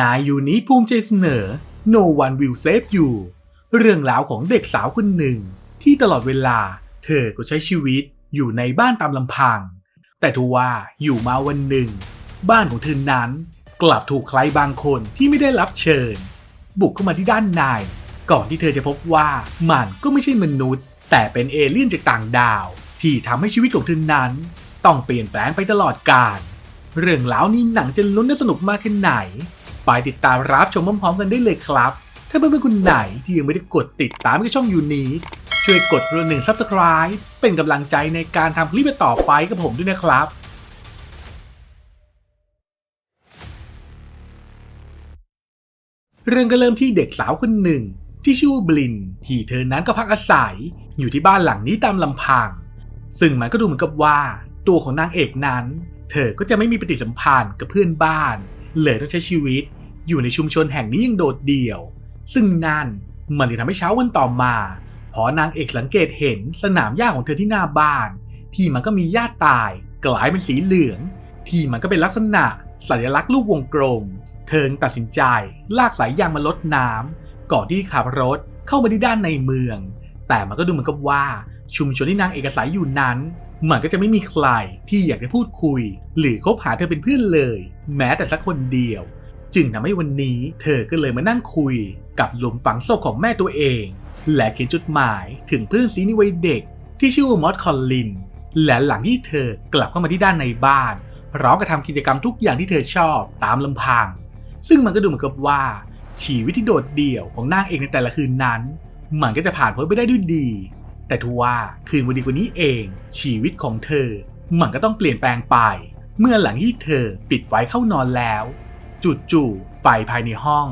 นายยูนี้ภูมิใจเสนอ No One Will Save You เรื่องราวของเด็กสาวคนหนึ่ง ที่ตลอดเวลา เธอก็ใช้ชีวิตอยู่ในบ้านตามลำพัง แต่ทว่าอยู่มาวันหนึ่ง บ้านของเธอนั้นกลับถูกใครบางคนที่ไม่ได้รับเชิญ บุกเข้ามาที่ด้านใน ก่อนที่เธอจะพบว่ามันก็ไม่ใช่มนุษย์ แต่เป็นเอเลี่ยนจากต่างดาว ที่ทำให้ชีวิตของเธอนั้น ต้องเปลี่ยนแปลงไปตลอดกาลเรื่องราวนี้หนังจะลุ้นและสนุกมากแค่ไหน ไปติดตามรับชมพร้อมๆกันได้เลยครับ ถ้าเพื่อนๆคนไหนที่ยังไม่ได้กดติดตามก็ช่องยูนี้ช่วยกดกระหนึ่ง subscribe เป็นกำลังใจในการทำคลิปต่อไปกับผมด้วยนะครับเรื่องก็เริ่มที่เด็กสาวคนหนึ่ง ที่ชื่อว่าบลิน ที่เธอนั้นก็พักอาศัย อยู่ที่บ้านหลังนี้ตามลำพัง ซึ่งมันก็ดูเหมือนกับว่า ตัวของนางเอกนั้น เธอก็จะไม่มีปฏิสัมพันธ์กับเพื่อนบ้าน เลยต้องใช้ชีวิต อยู่ในชุมชนแห่งนี้ยังโดดเดี่ยว ซึ่งนั่นมันจะทำให้เช้าวันต่อมาพอนางเอกสังเกตเห็นสนามหญ้าของเธอที่หน้าบ้าน ที่มันก็มีหญ้าตายกลายเป็นสีเหลือง ที่มันก็เป็นลักษณะสัญลักษณ์รูปวงกลมเธอตัดสินใจลากสายยางมาลดน้ำก่อนที่ขับรถเข้ามาที่ด้านในเมือง แต่มันก็ดูเหมือนกับว่าชุมชนที่นางเอกอาศัยอยู่นั้นมันก็จะไม่มีใครที่อยากจะพูดคุย หรือคบหาเธอเป็นเพื่อนเลย แม้แต่สักคนเดียว จึงทำให้วันนี้เธอก็เลยมานั่งคุยกับหลุมฝังศพของแม่ตัวเอง และเขียนจดหมายถึงเพื่อนซีในวัยเด็ก ที่ชื่อว่ามอสคอลลิน และหลังที่เธอกลับเข้ามาที่ด้านในบ้านพร้อมกับทำกิจกรรมทุกอย่างที่เธอชอบตามลำพัง ซึ่งมันก็ดูเหมือนกับว่า ชีวิตที่โดดเดี่ยวของนางเอกในแต่ละคืนนั้น มันก็จะผ่านพ้นไปได้ด้วยดี แต่ทว่าคืนวันดีกว่านี้เอง ชีวิตของเธอ มันก็ต้องเปลี่ยนแปลงไป เมื่อหลังที่เธอปิดไฟเข้านอนแล้ว จู่ๆไฟภายในห้อง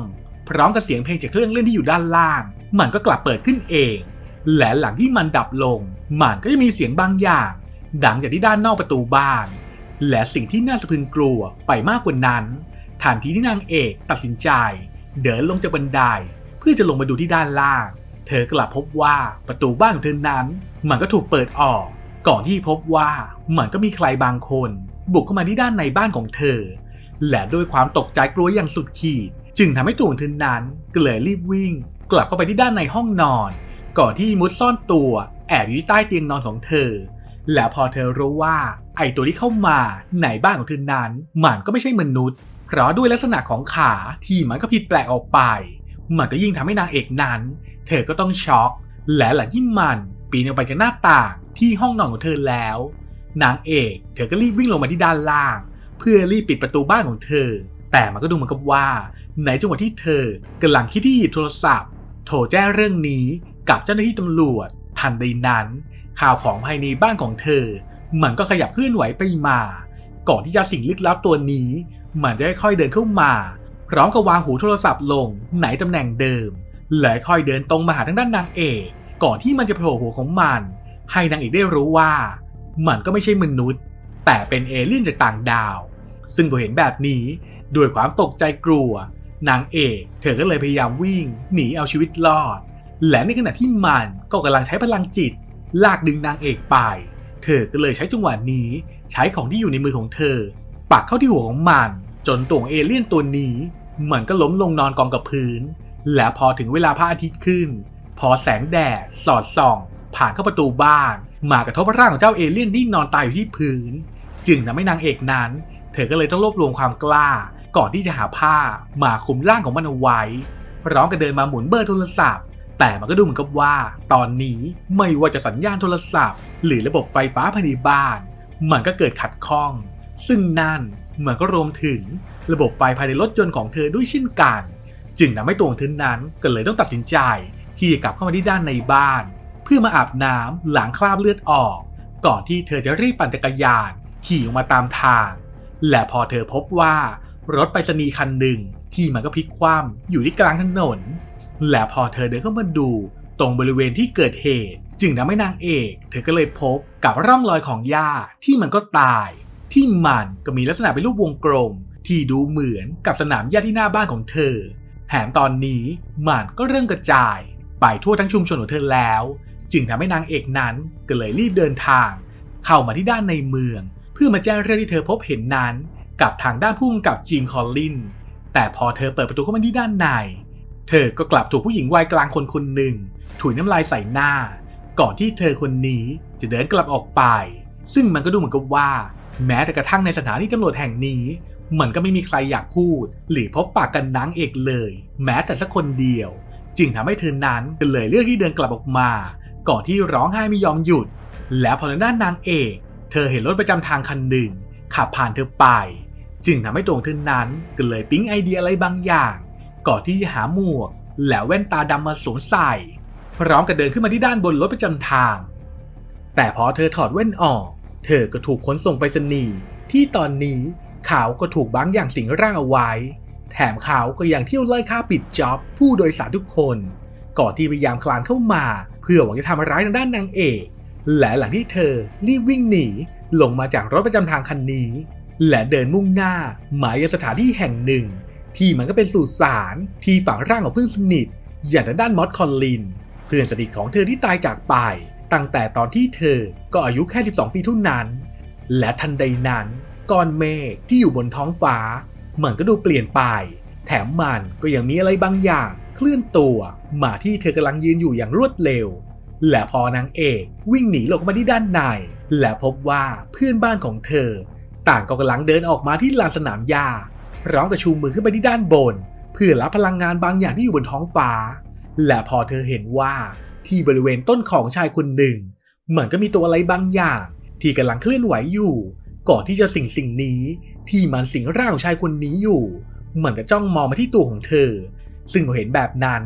พร้อมกับเสียงเพลงจากเครื่องเล่นที่อยู่ด้านล่าง มันก็กลับเปิดขึ้นเอง และหลังที่มันดับลง มันก็จะมีเสียงบางอย่าง ดังจากที่ด้านนอกประตูบ้าน และสิ่งที่น่าสะพรึงกลัวไปมากกว่านั้นทันทีที่นางเอกตัดสินใจ เดินลงจากบันได เพื่อจะลงมาดูที่ด้านล่าง เธอกลับพบว่าประตูบ้านของเธอนั้น มันก็ถูกเปิดออก ก่อนที่พบว่ามันก็มีใครบางคน บุกเข้ามาที่ด้านในบ้านของเธอ และด้วยความตกใจกลัวอย่างสุดขีด จึงทำให้ตัวของเธอนั้นเกลยรีบวิ่ง กลับเข้าไปที่ด้านในห้องนอน ก่อนที่มุดซ่อนตัว แอบอยู่ใต้เตียงนอนของเธอ และพอเธอรู้ว่า ไอตัวที่เข้ามาในบ้านของเธอนั้นมันก็ไม่ใช่มนุษย์ เพราะด้วยลักษณะของขาที่มันก็ผิดแปลกออกไป มันก็ยิ่งทำให้นางเอกนั้น เธอก็ต้องช็อก และหลังที่มันปีนออกไปจากหน้าต่างที่ห้องนอนของเธอแล้ว นางเอก เธอก็รีบวิ่งลงมาที่ด้านล่าง เพื่อรีบปิดประตูบ้านของเธอ แต่มันก็ดูเหมือนกับว่า ในจังหวะที่เธอกำลังคิดที่หยิบโทรศัพท์ โทรแจ้งเรื่องนี้กับเจ้าหน้าที่ตำรวจ ทันใดนั้น ข่าวของภายในบ้านของเธอ มันก็ขยับเคลื่อนไหวไปมา ก่อนที่จะสิ่งลึกลับตัวนี้ มันจะค่อยๆเดินเข้ามาพร้อมกับวางหูโทรศัพท์ลงในตำแหน่งเดิม และค่อยเดินตรงมาหาทางด้านนางเอกก่อนที่มันจะโผล่หัวของมัน ให้นางเอกได้รู้ว่า มันก็ไม่ใช่มนุษย์ แต่เป็นเอเลี่ยนจากต่างดาว ซึ่งพอเห็นแบบนี้ด้วยความตกใจกลัวนางเอกเธอก็เลยพยายามวิ่ง หนีเอาชีวิตรอด และในขณะที่มันก็กำลังใช้พลังจิต ลากดึงนางเอกไป เธอก็เลยใช้จังหวะนี้ใช้ของที่อยู่ในมือของเธอ ปักเข้าที่หัวของมัน จนตัวเอเลี่ยนตัวนี้ มันก็ล้มลงนอนกองกับพื้น และพอถึงเวลาพระอาทิตย์ขึ้น พอแสงแดดสอดส่อง ผ่านเข้าประตูบ้าน มากระทบร่างของเจ้าเอเลี่ยนที่นอนตายอยู่ที่พื้น จึงทำให้นางเอกนั้น เธอก็เลยต้องรวบรวมความกล้า ก่อนที่จะหาผ้ามาคลุมร่างของมันเอาไว้ร้อมกับเดินมาหมุนเบอร์โทรศัพท์ แต่มันก็ดูเหมือนกับว่า ตอนนี้ไม่ว่าจะสัญญาณโทรศัพท์ หรือระบบไฟฟ้าภายในบ้าน มันก็เกิดขัดข้อง ซึ่งนั่นมันก็รวมถึงระบบไฟภายในรถยนต์ของเธอด้วยเช่นกัน จึงทำให้ตัวของเธอนั้นก็เลยต้องตัดสินใจที่จะกลับเข้ามาที่ด้านในบ้าน เพื่อมาอาบน้ำล้างคราบเลือดออก ก่อนที่เธอจะรีบปั่นจักรยาน ขี่ออกมาตามทาง และพอเธอพบว่ารถไปรษณีย์คันหนึ่งที่มันก็พลิกคว่ำอยู่ที่กลางถนน และพอเธอเดินเข้ามาดูตรงบริเวณที่เกิดเหตุ จึงทำให้นางเอก เธอก็เลยพบกับร่องรอยของหญ้าที่มันก็ตาย ที่มันก็มีลักษณะเป็นรูปวงกลม ที่ดูเหมือนกับสนามหญ้าที่หน้าบ้านของเธอ แถมตอนนี้มันก็เริ่มกระจาย ไปทั่วทั้งชุมชนของเธอแล้ว จึงทำให้นางเอกนั้นก็เลยรีบเดินทาง เข้ามาที่ด้านในเมือง เพื่อมาแจ้งเรื่องที่เธอพบเห็นนั้น กับทางด้านผู้กำกับจีมคอลลิน แต่พอเธอเปิดประตูเข้ามาที่ด้านใน เธอก็กลับถูกผู้หญิงวัยกลางคนคนหนึ่งถุยน้ำลายใส่หน้า ก่อนที่เธอคนนี้จะเดินกลับออกไป ซึ่งมันก็ดูเหมือนกับว่า แม้แต่กระทั่งในสถานีตำรวจแห่งนี้มันก็ไม่มีใครอยากพูด หรือพบปากกันนางเอกเลย แม้แต่สักคนเดียว จึงทำให้เธอนั้นก็เลยเลือกที่เดินกลับออกมา ก่อนที่ร้องไห้ไม่ยอมหยุด แล้วพอในด้านนางเอกเธอเห็นรถประจำทางคันหนึ่งขับผ่านเธอไป จึงทำให้ตัวงเธอนั้นก็เลยปิ๊งไอเดียอะไรบางอย่าง ก่อนที่จะหาหมวก แล้วแว่นตาดำมาสวมใส่ พร้อมกับเดินขึ้นมาที่ด้านบนรถประจำทาง แต่พอเธอถอดแว่นออก เธอก็ถูกขนส่งไปสนีที่ตอนนี้เขาก็ถูกบางอย่างสิงร่างเอาไว้ แถมเขาก็ยังเที่ยวไล่ฆ่าปิดจ็อบผู้โดยสารทุกคน ก่อนที่พยายามคลานเข้ามา เพื่อหวังจะทำร้ายทางด้านนางเอกและหลังที่เธอรีบวิ่งหนีลงมาจากรถประจำทางคันนี้ และเดินมุ่งหน้าหมายยังสถานที่แห่งหนึ่ง ที่มันก็เป็นสุสานที่ฝังร่างของเพื่อนสนิท อย่างทางด้านมอสคอลลิน เพื่อนสนิทของเธอที่ตายจากไป ตั้งแต่ตอนที่เธอก็อายุแค่ 12 ปีเท่านั้น และทันใดนั้นก้อนเมฆที่อยู่บนท้องฟ้า มันก็ดูเปลี่ยนไป แถมมันก็ยังมีอะไรบางอย่าง เคลื่อนตัวมาที่เธอกำลังยืนอยู่อย่างรวดเร็ว และพอนางเอกวิ่งหนีลงมาที่ด้านใน และพบว่าเพื่อนบ้านของเธอ ต่างก็กำลังเดินออกมาที่ลานสนามหญ้าพร้อมกับชูมือขึ้นไปที่ด้านบน เพื่อรับพลังงานบางอย่างที่อยู่บนท้องฟ้า และพอเธอเห็นว่าที่บริเวณต้นของชายคนหนึ่ง เหมือนก็มีตัวอะไรบางอย่าง ที่กำลังเคลื่อนไหวอยู่ ก่อนที่จะสิ่งสิ่งนี้ ที่มันสิงร่างของชายคนนี้อยู่เหมือนกับจ้องมองมาที่ตัวของเธอ ซึ่งพอเห็นแบบนั้น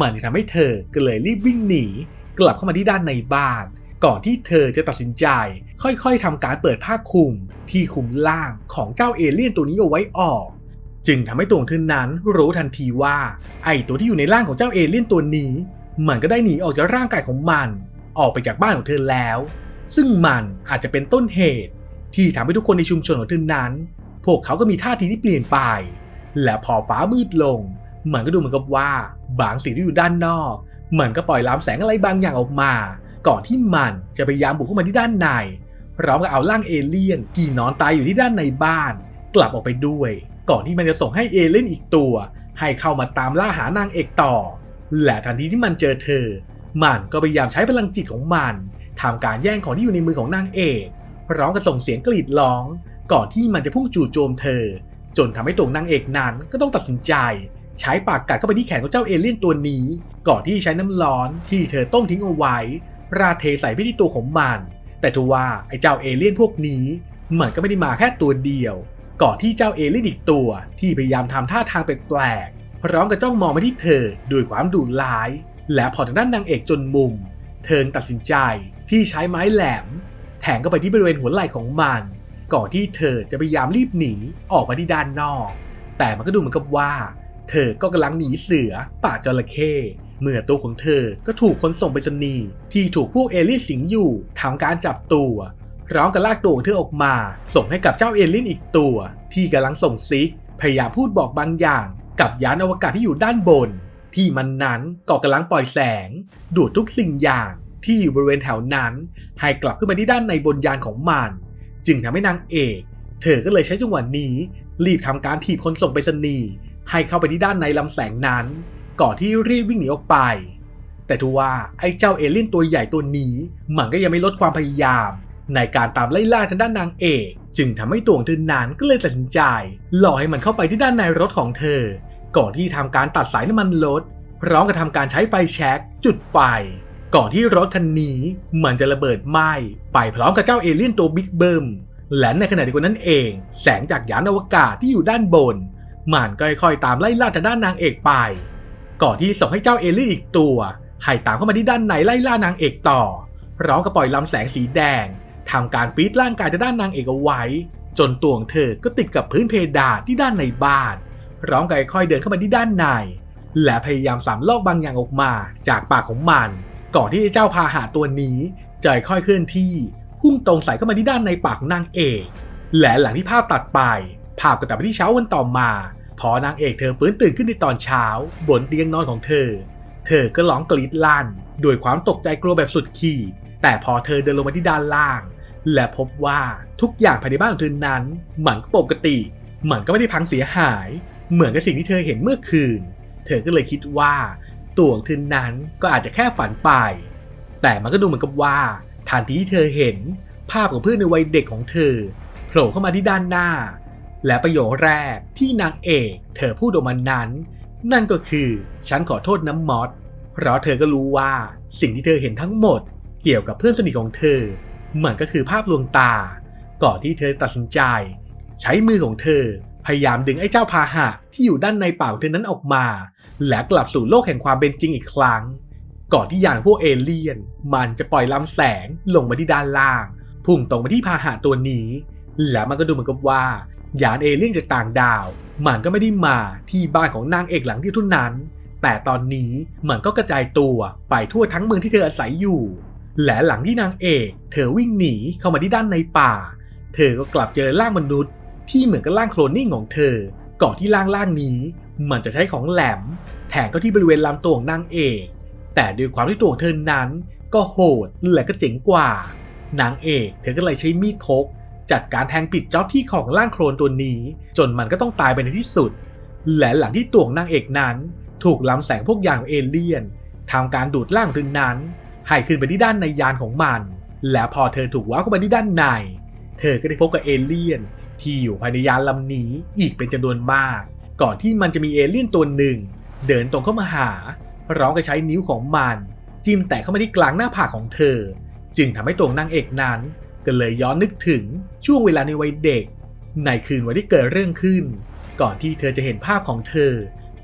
มันจะทำให้เธอก็เลยรีบวิ่งหนี กลับเข้ามาที่ด้านในบ้าน ก่อนที่เธอจะตัดสินใจ ค่อยๆทำการเปิดผ้าคลุมที่คลุมล่างของเจ้าเอเลี่ยนตัวนี้เอาไว้ออก จึงทำให้ตัวของเธอนั้นรู้ทันทีว่า ไอตัวที่อยู่ในร่างของเจ้าเอเลี่ยนตัวนี้ มันก็ได้หนีออกจากร่างกายของมัน ออกไปจากบ้านของเธอแล้ว ซึ่งมันอาจจะเป็นต้นเหตุ ที่ทำให้ทุกคนในชุมชนของเธอนั้น พวกเขาก็มีท่าทีที่เปลี่ยนไป และพอฟ้ามืดลง มันก็ดูเหมือนกับว่าบางสิ่งที่อยู่ด้านนอก มันก็ปล่อยลำแสงอะไรบางอย่างออกมา ก่อนที่มันจะพยายามบุกเข้ามาที่ด้านในพร้อมกับเอาร่างเอเลี่ยนที่นอนตายอยู่ที่ด้านในบ้าน กลับออกไปด้วย ก่อนที่มันจะส่งให้เอเลี่ยนอีกตัว ให้เข้ามาตามล่าหานางเอกต่อ และทันทีที่มันเจอเธอ มันก็พยายามใช้พลังจิตของมันทำการแย่งของที่อยู่ในมือของนางเอกพร้อมกับส่งเสียงกรีดร้อง ก่อนที่มันจะพุ่งจู่โจมเธอ จนทำให้ตัวนางเอกนั้นก็ต้องตัดสินใจ ใช้ปากกัดเข้าไปที่แขนของเจ้าเอเลี่ยนตัวนี้ ก่อนที่ใช้น้ำร้อนที่เธอต้มทิ้งเอาไว้ ราเทใส่ไปที่ตัวของมัน แต่ทว่าไอ้เจ้าเอเลี่ยนพวกนี้มันก็ไม่ได้มาแค่ตัวเดียว ก่อนที่เจ้าเอเลี่ยนอีกตัว ที่พยายามทำท่าทางแปลกๆพร้อมกับจ้องมองมาที่เธอด้วยความดุร้าย และพอทางด้านนางเอกจนมุม เธอตัดสินใจที่ใช้ไม้แหลม แทงเข้าไปที่บริเวณหัวไหล่ของมัน ก่อนที่เธอจะพยายามรีบหนีออกมาที่ด้านนอก แต่มันก็ดูเหมือนกับว่า เธอก็กำลังหนีเสือป่าจระเข้เมื่อตัวของเธอก็ถูกคนส่งไปสนีที่ถูกพวกเอลี่สิงอยู่ทำการจับตัวพร้อมกับลากตัวของเธอออกมา ส่งให้กับเจ้าเอเลี่ยนอีกตัว ที่กำลังส่งซิกพยายามพูดบอกบางอย่าง กับยานอวกาศที่อยู่ด้านบน ที่มันนั้นก็กำลังปล่อยแสง ดูดทุกสิ่งอย่างที่อยู่บริเวณแถวนั้น ให้กลับขึ้นมาที่ด้านในบนยานของมัน จึงทำให้นางเอก เธอก็เลยใช้จังหวะนี้ รีบทำการถีบคนส่งไปสนี ให้เข้าไปที่ด้านในลำแสงนั้น ก่อนที่รีบวิ่งหนีออกไป แต่ทว่าไอ้เจ้าเอเลี่ยนตัวใหญ่ตัวนี้มันก็ยังไม่ลดความพยายาม ในการตามไล่ล่าทางด้านนางเอก จึงทำให้ตัวของเธอนั้นก็เลยตัดสินใจหล่อให้มันเข้าไปที่ด้านในรถของเธอ ก่อนที่ทำการตัดสายน้ำมันรถพร้อมกับทำการใช้ไฟแช็กจุดไฟ ก่อนที่รถคันนี้มันจะระเบิดไหม้ไปพร้อมกับเจ้าเอเลี่ยนตัวบิ๊กเบิมและในขณะเดียวกันนั้นเอง แสงจากยานอวกาศที่อยู่ด้านบน มันก็ค่อยๆตามไล่ล่าทางด้านนางเอกไป ก่อนที่ส่งให้เจ้าเอลี่อีกตัวให้ตามเข้ามาที่ด้านในไล่ล่านางเอกต่อพร้อมกับปล่อยลำแสงสีแดงทำการปีดร่างกายทางด้านนางเอกเอาไว้ จนตัวของเธอก็ติดกับพื้นเพดานที่ด้านในบ้านร้อมกับค่อยๆเดินเข้ามาที่ด้านใน และพยายามสามลอกบางอย่างออกมาจากปากของมัน ก่อนที่เจ้าพาหาตัวนี้จะค่อยเคลื่อนที่พุ่งตรงใส่เข้ามาที่ด้านในปากของนางเอก และหลังที่ภาพตัดไป ภาพก็ตัดไปที่เช้าวันต่อมา พอนางเอกเธอฟื้นตื่นขึ้นในตอนเช้า บนเตียงนอนของเธอ เธอก็ร้องกรีดลั่นด้วยความตกใจกลัวแบบสุดขีด แต่พอเธอเดินลงมาที่ด้านล่าง และพบว่าทุกอย่างภายในบ้านของเธอนั้นมันก็ปกติ มันก็ไม่ได้พังเสียหาย เหมือนกับสิ่งที่เธอเห็นเมื่อคืน เธอก็เลยคิดว่าตัวของเธอนั้นก็อาจจะแค่ฝันไป แต่มันก็ดูเหมือนกับว่าทันทีที่เธอเห็นภาพของเพื่อนในวัยเด็กของเธอโผล่เข้ามาที่ด้านหน้า และประโยคแรกที่นางเอกเธอพูดออกมานั้น นั่นก็คือฉันขอโทษน้ำมอสเพราะเธอก็รู้ว่าสิ่งที่เธอเห็นทั้งหมด เกี่ยวกับเพื่อนสนิทของเธอมันก็คือภาพลวงตา ก่อนที่เธอตัดสินใจ ใช้มือของเธอพยายามดึงไอ้เจ้าพาหะที่อยู่ด้านในปากเธอนั้นออกมา และกลับสู่โลกแห่งความเป็นจริงอีกครั้ง ก่อนที่ยานพวกเอเลี่ยน มันจะปล่อยลำแสงลงมาที่ด้านล่าง พุ่งตรงมาที่พาหะตัวนี้ และมันก็ดูเหมือนกับว่า ยานเอเลี่ยนจากต่างดาว มันก็ไม่ได้มาที่บ้านของนางเอกหลังที่ท่านั้น แต่ตอนนี้มันก็กระจายตัวไปทั่วทั้งเมืองที่เธออาศัยอยู่ และหลังที่นางเอก เธอวิ่งหนีเข้ามาที่ด้านในป่า เธอก็กลับเจอร่างมนุษย์ ที่เหมือนกับร่างโคลนนิ่งของเธอ ก่อนที่ร่างร่างนี้ มันจะใช้ของแหลมแทงเข้าที่บริเวณลำตัวของนางเอก แต่ด้วยความที่ตัวของเธอนั้น ก็โหดและก็เจ๋งกว่า นางเอก เธอก็เลยใช้มีดพก จัดการแทงปิดจ็อบที่ของร่างโคลนตัวนี้ จนมันก็ต้องตายไปในที่สุด และหลังที่ตัวของนางเอกนั้น ถูกล้ำแสงพวกยานของเอเลี่ยนทำการดูดร่างถึงนั้นให้ขึ้นไปที่ด้านในยานของมัน และพอเธอถูกว้าเข้าไปที่ด้านใน เธอก็ได้พบกับเอเลี่ยน ที่อยู่ภายในยานลำนี้อีกเป็นจำนวนมาก ก่อนที่มันจะมีเอเลี่ยนตัวหนึ่ง เดินตรงเข้ามาหา ร้องกับใช้นิ้วของมัน จิ้มแตะเข้ามาที่กลางหน้าผากของเธอ จึงทำให้ตัวนางเอกนั้น ก็เลยย้อนนึกถึงช่วงเวลาในวัยเด็ก ในคืนวันที่เกิดเรื่องขึ้น ก่อนที่เธอจะเห็นภาพของเธอ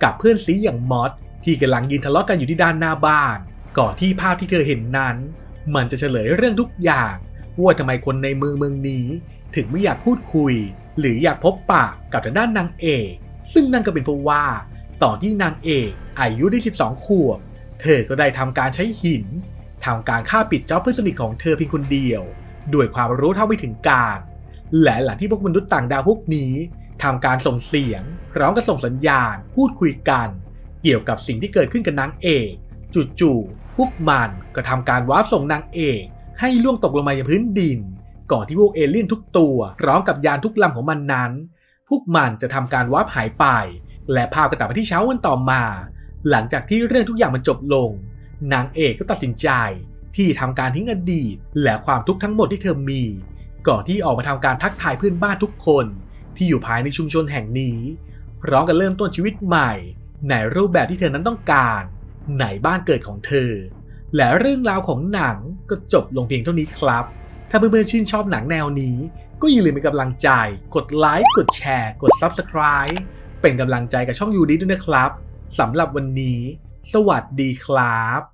กับเพื่อนซีอย่างมอสที่กำลังยืนทะเลาะกันอยู่ที่ด้านหน้าบ้าน ก่อนที่ภาพที่เธอเห็นนั้น มันจะเฉลยเรื่องทุกอย่างว่าทำไมคนในเมืองเมืองนี้ ถึงไม่อยากพูดคุย หรืออยากพบปะกับทางด้านนางเอก ซึ่งนั่นก็เป็นเพราะว่าตอนที่นางเอกอายุได้ 12 ขวบ เธอก็ได้ทำการใช้หินทำการฆ่าปิดจอบเพื่อนสนิทของเธอเพียงคนเดียว ด้วยความรู้เท่าไม่ถึงการ และหลังที่พวกมนุษย์ต่างดาวพวกนี้ทำการส่งเสียงร้องกับส่งสัญญาณ พูดคุยกัน เกี่ยวกับสิ่งที่เกิดขึ้นกับนางเอกจู่ๆพวกมันก็ทำการวาร์ปส่งนางเอกให้ล่วงตกลงมายังพื้นดิน ก่อนที่พวกเอเลี่ยนทุกตัวพร้อมกับยานทุกลำของมันนั้น พวกมันจะทำการวาร์ปหายไป และภาพก็ตัดไปที่เช้าวันต่อมา หลังจากที่เรื่องทุกอย่างมันจบลง นางเอกก็ตัดสินใจ ที่ทำการทิ้งอดีตและความทุกข์ทั้งหมดที่เธอมี ก่อนที่ออกมาทำการทักทายเพื่อนบ้านทุกคน ที่อยู่ภายในชุมชนแห่งนี้พร้อมกันเริ่มต้นชีวิตใหม่ในรูปแบบที่เธอนั้นต้องการในบ้านเกิดของเธอ และเรื่องราวของหนังก็จบลงเพียงเท่านี้ครับ ถ้าเพื่อนๆชื่นชอบหนังแนวนี้ ก็อย่าลืมเป็นกำลังใจ กดไลค์ กดแชร์ กด Subscribe เป็นกำลังใจกับช่องยูดีด้วยนะครับสำหรับวันนี้ สวัสดีครับ